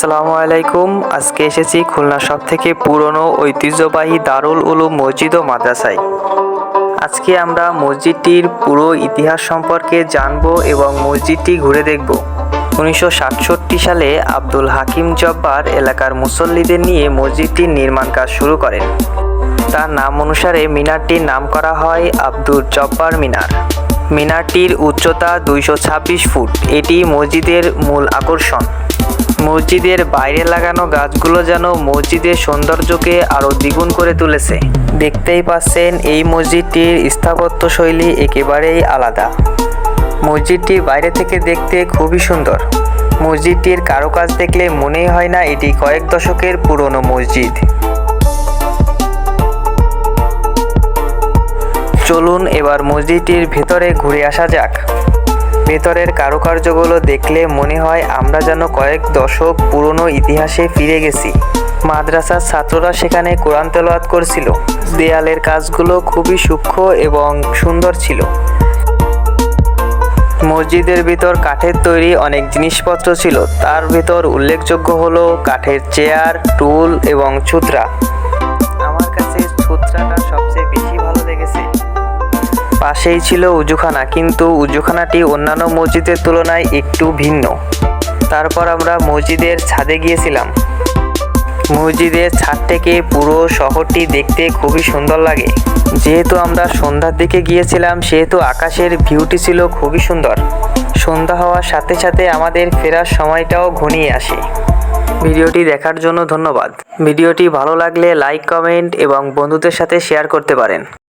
আসসালামু আলাইকুম। আজকে এসেছি খুলনা সব থেকে পুরনো ঐতিহ্যবাহী দারুল উলুম মসজিদ ও মাদ্রাসায়। আজকে আমরা মসজিদটির পুরো ইতিহাস সম্পর্কে জানব এবং মসজিদটি ঘুরে দেখব। উনিশশো সাতষট্টি সালে আব্দুল হাকিম জব্বার এলাকার মুসল্লিদের নিয়ে মসজিদটির নির্মাণ কাজ শুরু করেন। তার নাম অনুসারে মিনারটির নাম করা হয় আব্দুল জব্বার মিনার। মিনারটির উচ্চতা দুইশো ছাব্বিশ ফুট। এটি মসজিদের মূল আকর্ষণ। মসজিদের বাইরে লাগানো গাছগুলো যেন মসজিদের সৌন্দর্যকে আরও দ্বিগুণ করে তুলেছে। দেখতেই পাচ্ছেন, এই মসজিদটির স্থাপত্য শৈলী একেবারেই আলাদা। মসজিদটি বাইরে থেকে দেখতে খুবই সুন্দর। মসজিদটির কারুকাজ দেখলে মনেই হয় না এটি কয়েক দশকের পুরনো মসজিদ। চলুন এবার মসজিদটির ভেতরে ঘুরে আসা যাক। ভেতরের কারুকার্যগুলো দেখলে মনে হয় আমরা যেন কয়েক দশক পুরনো ইতিহাসে ফিরে গেছি। মাদ্রাসার ছাত্ররা সেখানে কোরআন তেলাওয়াত করছিল। দেয়ালের কাজগুলো খুবই সূক্ষ্ম এবং সুন্দর ছিল। মসজিদের ভিতর কাঠের তৈরি অনেক জিনিসপত্র ছিল। তার ভিতর উল্লেখযোগ্য হলো কাঠের চেয়ার, টুল এবং ছুতরা। পাশেই ছিল উজুখানা, কিন্তু উজুখানাটি অন্যান্য মসজিদের তুলনায় একটু ভিন্ন। তারপর আমরা মসজিদের ছাদে গিয়েছিলাম। মসজিদের ছাদ থেকে পুরো শহরটি দেখতে খুবই সুন্দর লাগে। যেহেতু আমরা সন্ধ্যার দিকে গিয়েছিলাম, সেহেতু আকাশের ভিউটি ছিল খুবই সুন্দর। সন্ধ্যা হওয়ার সাথে সাথে আমাদের ফেরার সময়টাও ঘনিয়ে আসে। ভিডিওটি দেখার জন্য ধন্যবাদ। ভিডিওটি ভালো লাগলে লাইক, কমেন্ট এবং বন্ধুদের সাথে শেয়ার করতে পারেন।